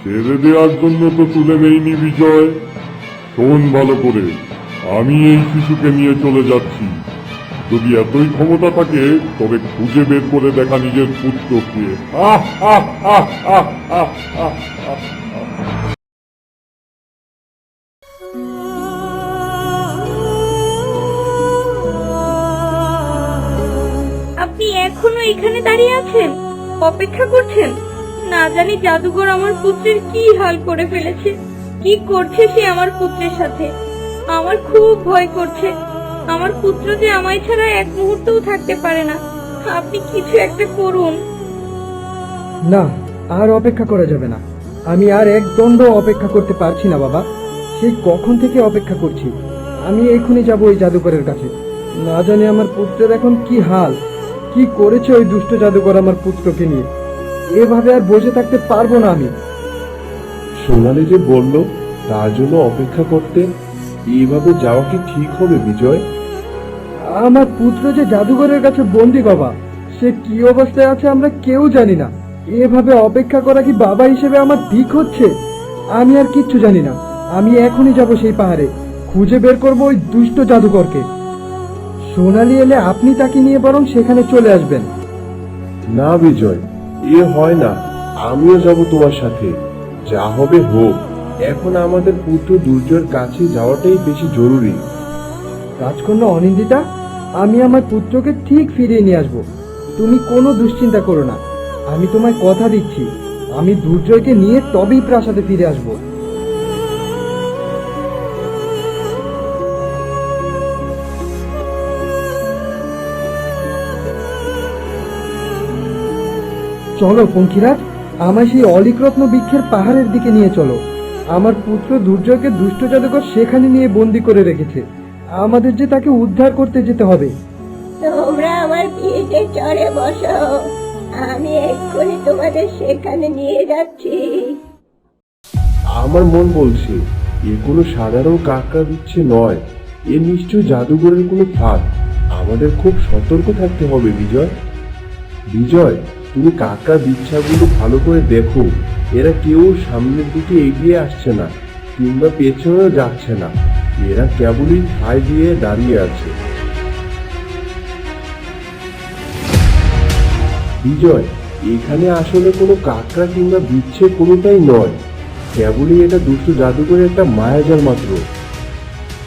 ছেড়ে দেওয়ার জন্য তো তুলে নেইনি বিজয়। শোন ভালো করে, আমি এই শিশুকে নিয়ে চলে যাচ্ছি। যদি এতই ক্ষমতা থাকে, তবে খুঁজে বের করে দেখা নিজের পুত্রকে। আপনি এখনও এখানে দাঁড়িয়ে আছেন? অপেক্ষা করছেন? না জানি জাদুঘর আমার পুত্রের কি হাল করে ফেলেছে। কি করছে সে আমার পুত্রের সাথে? আমার খুব ভয় করছে। আমার পুত্র যে আমায় ছাড়া এক মুহূর্তও থাকতে পারে না। আপনি কিছু একটা করুন। না, আর অপেক্ষা করা যাবে না। আমি আর এক দণ্ড অপেক্ষা করতে পারছি না, বাবা। সেই কখন থেকে অপেক্ষা করছি? আমি এখনই যাব ওই জাদুকরের কাছে। না জানি আমার পুত্রের এখন কি হাল। কি করেছে ওই দুষ্ট জাদুকর আমার পুত্রকে নিয়ে? এভাবে আর বসে থাকতে পারব না আমি। সোনালি যে বলল তার জন্য অপেক্ষা করতে এইভাবে যাওয়া কি ঠিক হবে বিজয়? আমার পুত্র যে জাদুঘরের কাছে বন্দি বাবা সে কি অবস্থায় আছে আমরা কেউ জানি না। এভাবে অপেক্ষা করা কি বাবা হিসেবে আমার ঠিক হচ্ছে? আমি আর কিচ্ছু জানি না। আমি এখনই যাব সেই পাহাড়ে। খুঁজে বের করব ওই দুষ্ট জাদুকরকে। সোনালি এলে আপনি তাকে নিয়ে বরং সেখানে চলে আসবেন। না বিজয় এ হয় না। আমিও যাব তোমার সাথে। যা হবে হোক। এখন আমাদের পুত্র দুর্জয়ের কাছে যাওয়াটাই বেশি জরুরি। রাজকন্যা অনিন্দিতা আমি আমার পুত্রকে ঠিক ফিরিয়ে নিয়ে আসব। তুমি কোনো দুশ্চিন্তা করো না। আমি তোমায় কথা দিচ্ছি। আমি দুর্জয়কে নিয়ে তবেই প্রাসাদে ফিরে আসব। চলো পঙ্খিরাজ আমায় সেই অলিকরত্ন বৃক্ষের পাহাড়ের দিকে নিয়ে চলো। আমার পুত্র দুর্জয়কে দুষ্ট জাদুকর সেখানে নিয়ে বন্দি করে রেখেছে। আমাদের যে তাকে উদ্ধার করতে যেতে হবে। তোমরা আমার পিঠে চড়ে বসো। আমি এক্ষুনি তোমাদের সেখানে নিয়ে যাচ্ছি। আমার মন বলছে এ কোনো সাধারণ কাকড়া বিচ্ছে নয়। এ নিশ্চয় জাদুঘরের কোনো ফাঁদ। আমাদের খুব সতর্ক থাকতে হবে বিজয়। বিজয় তুমি কাকড়া বিচ্ছাগুলো ভালো করে দেখো। এরা কেউ সামনের দিকে এগিয়ে আসছে না কিংবা পেছনেও যাচ্ছে না। এরা কেবলই ঠাই দিয়ে দাঁড়িয়ে আছে। বিজয় এখানে আসলে কোনো কাকড়া কিংবা বিচ্ছে কোনোটাই নয়। কেবলই এটা দুষ্ট জাদুঘরের একটা মায়াজাল মাত্র।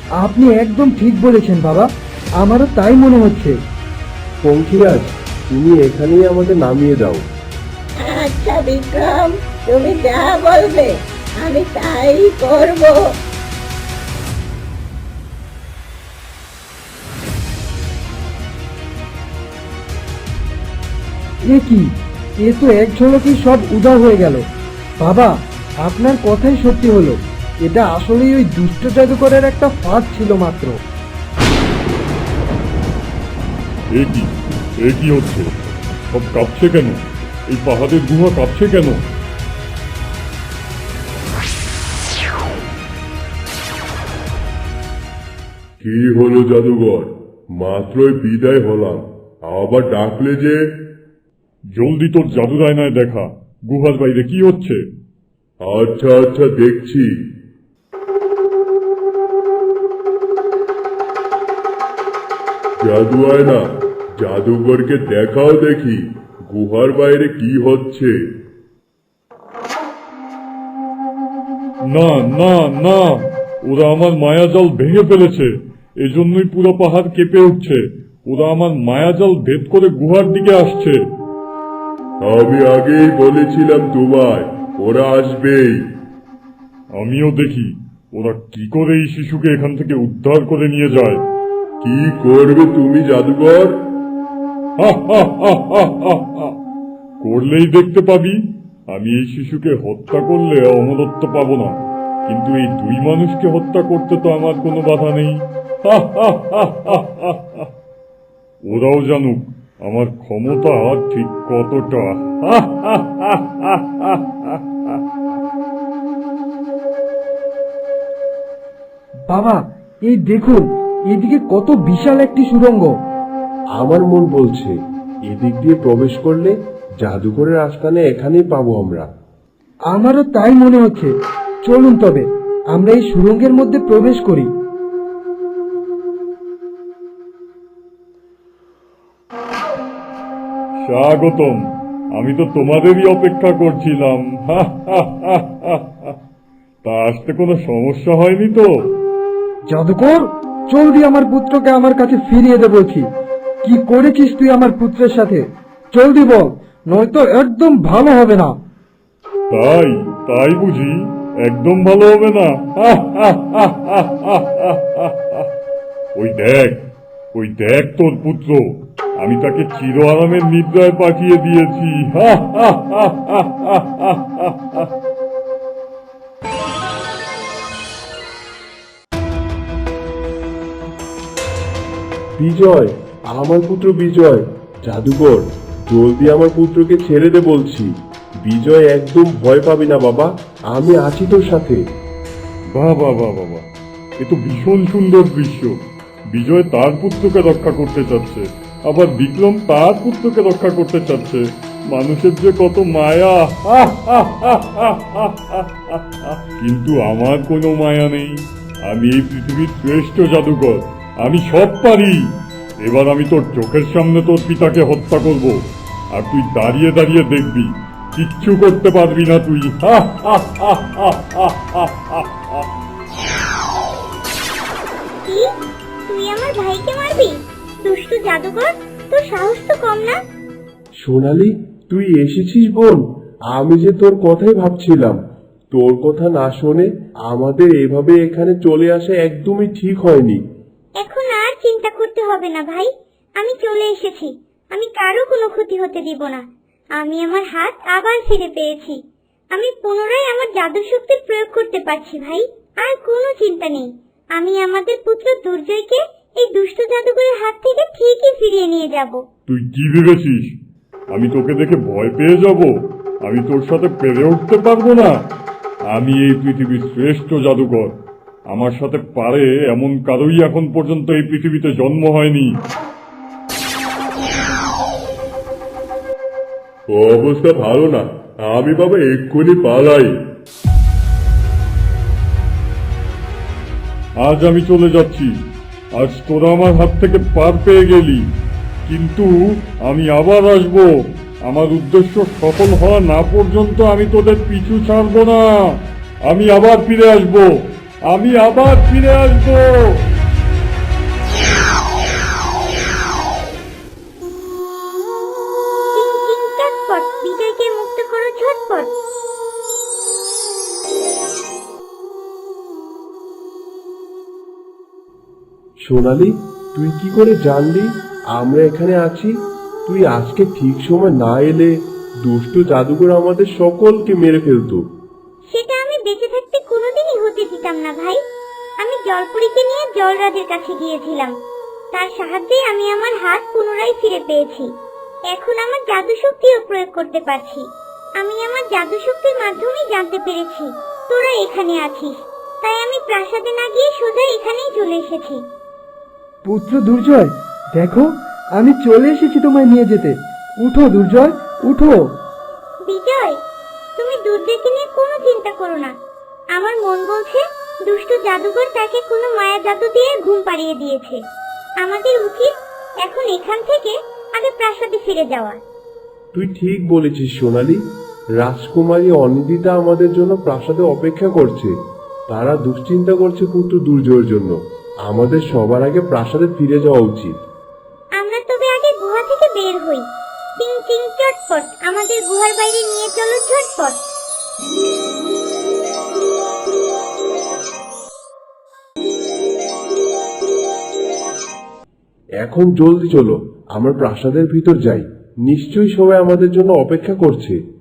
আপনি একদম ঠিক বলেছেন বাবা আমারও তাই মনে হচ্ছে। পঙ্খিরাজ তুমি এখানেই আমাকে নামিয়ে দাও। আচ্ছা বিক্রম তুমি যা বলবে আমি তাই করব। এ কি? এ তো এক ঝলকেই সব উদার হয়ে গেল। বাবা আপনার কথাই সত্যি হলো। এটা আসলেই ওই দুষ্ট জাদুকরের একটা ফাঁদ ছিল মাত্র। এ কি? এ কি হচ্ছে। সব কাঁপছে কেন? এই পাহাড়ের গুহা কাঁপছে কেন? কি হলো জাদুঘর? মাত্রই বিদায় হলাম। আবার ডাকলে যে? জলদি তোর জাদু আয়নায় দেখা। গুহার বাইরে কি হচ্ছে? আচ্ছা আচ্ছা দেখছি। জাদু আয়না জাদুঘরকে দেখাও দেখি গুহার বাইরে কি হচ্ছে? না না না ওরা আমার মায়াজাল ভেঙে ফেলেছে এজন্যই পুরো পাহাড় কেঁপে উঠছে ওরা আমার মায়াজাল ভেদ করে গুহার দিকে আসছে। আমি আগেই বলেছিলাম তোমায় ওরা আসবেই। আমিও দেখি ওরা কি করে এই শিশুকে এখান থেকে উদ্ধার করে নিয়ে যায়। কি করবে তুমি জাদুঘর? করলেই দেখতে পাবি। আমি এই শিশুকে হত্যা করলে অমরত্ব পাবো না। কিন্তু এই দুই মানুষকে হত্যা করতে তো আমার কোনো বাধা নেই। ওরাও জানুক, আমার ক্ষমতা ঠিক কতটা। বাবা, এই দেখুন, এদিকে কত বিশাল একটি সুড়ঙ্গ। আমার মন বলছে এদিক দিয়ে প্রবেশ করলে জাদুঘরের আস্থানে এখানেই পাবো আমরা। আমারও তাই মনে হচ্ছে। চলুন তবে আমরা এই সুরঙ্গের মধ্যে প্রবেশ করি। স্বাগতম। আমি তো তোমাদেরই অপেক্ষা করছিলাম। হা, হা, হা, হা, হা। তা আসতে কোনো সমস্যা হয়নি তো? জাদুকর জলদি আমার পুত্রকে আমার কাছে ফিরিয়ে দে বলছি। কি করেছিস তুই আমার পুত্রের সাথে জলদি বল নয়তো একদম ভালো হবে না তাই তাই বুঝি একদম ভালো হবে না। ওই দেখ ওই দেখ তোর পুত্র আমি তাকে চির আরামের নিদ্রায় পাঠিয়ে দিয়েছি। বিজয় আমার পুত্র বিজয়, জাদুকর। জলদি আমার পুত্রকে ছেড়ে দে বলছি। বিজয় একদম ভয় পাবি না বাবা, আমি আছি তোর সাথে। বাহ বাহ বাহ। এ তো ভীষণ সুন্দর দৃশ্য। বিজয় তার পুত্রকে রক্ষা করতে চাচ্ছে, আবার বিক্রম তার পুত্রকে রক্ষা করতে চাচ্ছে। মানুষের যে কত মায়া। কিন্তু আমার কোনো মায়া নেই। আমি এই পৃথিবীর শ্রেষ্ঠ জাদুকর। আমি সব পারি। এবার আমি তোর চোখের সামনে তোর পিতাকে হত্যা করব। আর তুই দাঁড়িয়ে দাঁড়িয়ে দেখবি কিচ্ছু করতে পারবি না তুই। তুই আমার ভাইকে মারবি? দুষ্টু জাদুকর তোর সাহস তো কম না? সোনালি তুই এসেছিস বোন? আমি যে তোর কথাই ভাবছিলাম। তোর কথা না শুনে আমাদের এভাবে এখানে চলে আসা একদমই ঠিক হয়নি। এখন চিন্তা করতে হবে না, ভাই। আমি চলে এসেছি। আমি কারও কোনো ক্ষতি হতে দিব না। আমি আমার হাত আবার ফিরে পেয়েছি। আমি পুনরায় আমার জাদু শক্তির প্রয়োগ করতে পারছি, ভাই। আর কোনো চিন্তা নেই। আমি আমাদের পুত্র দুর্জয়কে এই দুষ্ট জাদুকরের হাত থেকে ঠিকই ফিরিয়ে নিয়ে যাব। তুই কি ভেবেছিস? আমি তোকে দেখে ভয় পেয়ে যাব? আমি তোর সাথে পেরে উঠতে পারব না? আমি এই পৃথিবীর শ্রেষ্ঠ জাদুকর আমার সাথে পারে এমন কারোই এখন পর্যন্ত এই পৃথিবীতে জন্ম হয়নি। অবস্থা ভালো না। আমি বাবা এক্ষুনি পালাই। আজ আমি চলে যাচ্ছি। আজ তোরা আমার হাত থেকে পার পেয়ে গেলি। কিন্তু আমি আবার আসব। আমার উদ্দেশ্য সফল হওয়া না পর্যন্ত আমি তোদের পিছু ছাড়বো না। আমি আবার ফিরে আসব। আমি আবার ফিরে আসব। চিং চিং চটপট বিজয়কে মুক্ত করো ঝটপট। সোনালি তুই কি করে জানলি? আমরা এখানে আছি। তুই আজকে ঠিক সময় না এলে দুষ্ট জাদুকর আমাদের সকলকে মেরে ফেলতো। সেটা বেঁচে থাকতে কোনোদিনই হতে দিতাম না ভাই। আমি জলপুরীকে নিয়ে জলরাজের কাছে গিয়েছিলাম। তার সাহায্যে আমি আমার হাত পুনরায় ফিরে পেয়েছি। এখন আমার জাদু শক্তিও প্রয়োগ করতে পারছি। আমি আমার জাদু শক্তির মাধ্যমেই জানতে পেরেছি তোরা এখানে আছিস। তাই আমি প্রাসাদে না গিয়ে সোজা এখানেই চলে এসেছি। পুত্র দুর্জয় দেখো আমি চলে এসেছি তোমায় নিয়ে যেতে। উঠো দুর্জয় উঠো। বিজয় তুমি নিয়ে কোনো চিন্তা করো না। আমার মন বলছে দুষ্ট জাদুকর তাকে কোনো মায়া জাদু দিয়ে ঘুম পাড়িয়ে দিয়েছে। আমাদের উচিত এখন এখান থেকে আগে প্রাসাদে ফিরে যাওয়া। তুই ঠিক বলেছিস সোনালি। রাজকুমারী অনিদিতা আমাদের জন্য প্রাসাদে অপেক্ষা করছে। তারা দুশ্চিন্তা করছে পুত্র দুর্জয়ের জন্য। আমাদের সবার আগে প্রাসাদে ফিরে যাওয়া উচিত। আমরা তবে আগে গুহা থেকে বের হই। চিং চিং চটপট। আমাদের গুহার বাইরে নিয়ে চলো ঝটপট এখন জলদি চলো আমার প্রাসাদের ভিতর যাই। নিশ্চয়ই সবাই আমাদের জন্য অপেক্ষা করছে।